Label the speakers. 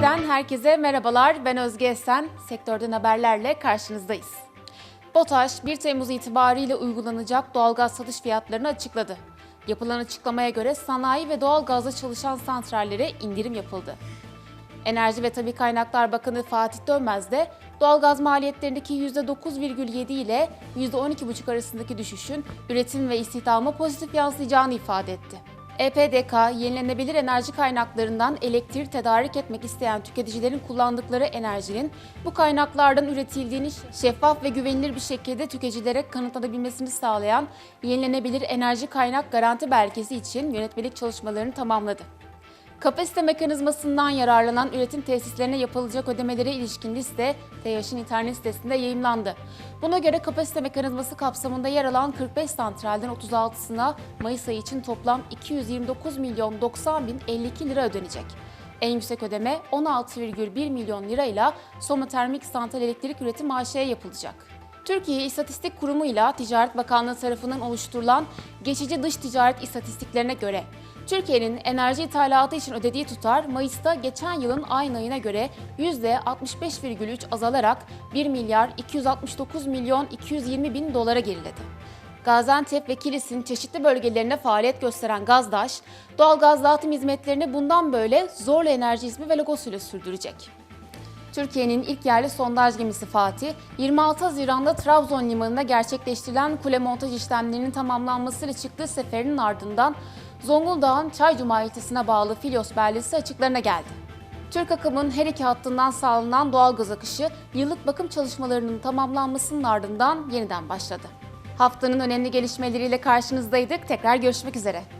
Speaker 1: TV'den herkese merhabalar. Ben Özge Esen. Sektörden haberlerle karşınızdayız. BOTAŞ 1 Temmuz itibariyle uygulanacak doğalgaz satış fiyatlarını açıkladı. Yapılan açıklamaya göre sanayi ve doğalgazla çalışan santrallere indirim yapıldı. Enerji ve Tabi Kaynaklar Bakanı Fatih Dönmez de doğalgaz maliyetlerindeki %9,7 ile %12,5 arasındaki düşüşün üretim ve istihdama pozitif yansıyacağını ifade etti. EPDK, yenilenebilir enerji kaynaklarından elektrik tedarik etmek isteyen tüketicilerin kullandıkları enerjinin bu kaynaklardan üretildiğini şeffaf ve güvenilir bir şekilde tüketicilere kanıtlanabilmesini sağlayan yenilenebilir enerji kaynak garanti belgesi için yönetmelik çalışmalarını tamamladı. Kapasite mekanizmasından yararlanan üretim tesislerine yapılacak ödemelere ilişkin liste TEOŞ'un internet sitesinde yayımlandı. Buna göre kapasite mekanizması kapsamında yer alan 45 santralden 36'sına Mayıs ayı için toplam 229 milyon 90 bin 52 lira ödenecek. En yüksek ödeme 16,1 milyon lirayla Soma Termik Santral Elektrik Üretim AŞ'ye yapılacak. Türkiye İstatistik Kurumu ile Ticaret Bakanlığı tarafından oluşturulan geçici dış ticaret istatistiklerine göre Türkiye'nin enerji ithalatı için ödediği tutar Mayıs'ta geçen yılın aynı ayına göre %65,3 azalarak 1 milyar 269 milyon 220 bin dolara geriledi. Gaziantep ve Kilis'in çeşitli bölgelerine faaliyet gösteren Gazdaş, doğal gaz dağıtım hizmetlerini bundan böyle Zorlu Enerji ismi ve logosuyla sürdürecek. Türkiye'nin ilk yerli sondaj gemisi Fatih, 26 Haziran'da Trabzon limanında gerçekleştirilen kule montaj işlemlerinin tamamlanmasıyla çıktığı seferinin ardından Zonguldak'ın Çaycuma ilçesine bağlı Filos beldesi açıklarına geldi. Türk akımın her iki hattından sağlanan doğal gaz akışı yıllık bakım çalışmalarının tamamlanmasının ardından yeniden başladı. Haftanın önemli gelişmeleriyle karşınızdaydık. Tekrar görüşmek üzere.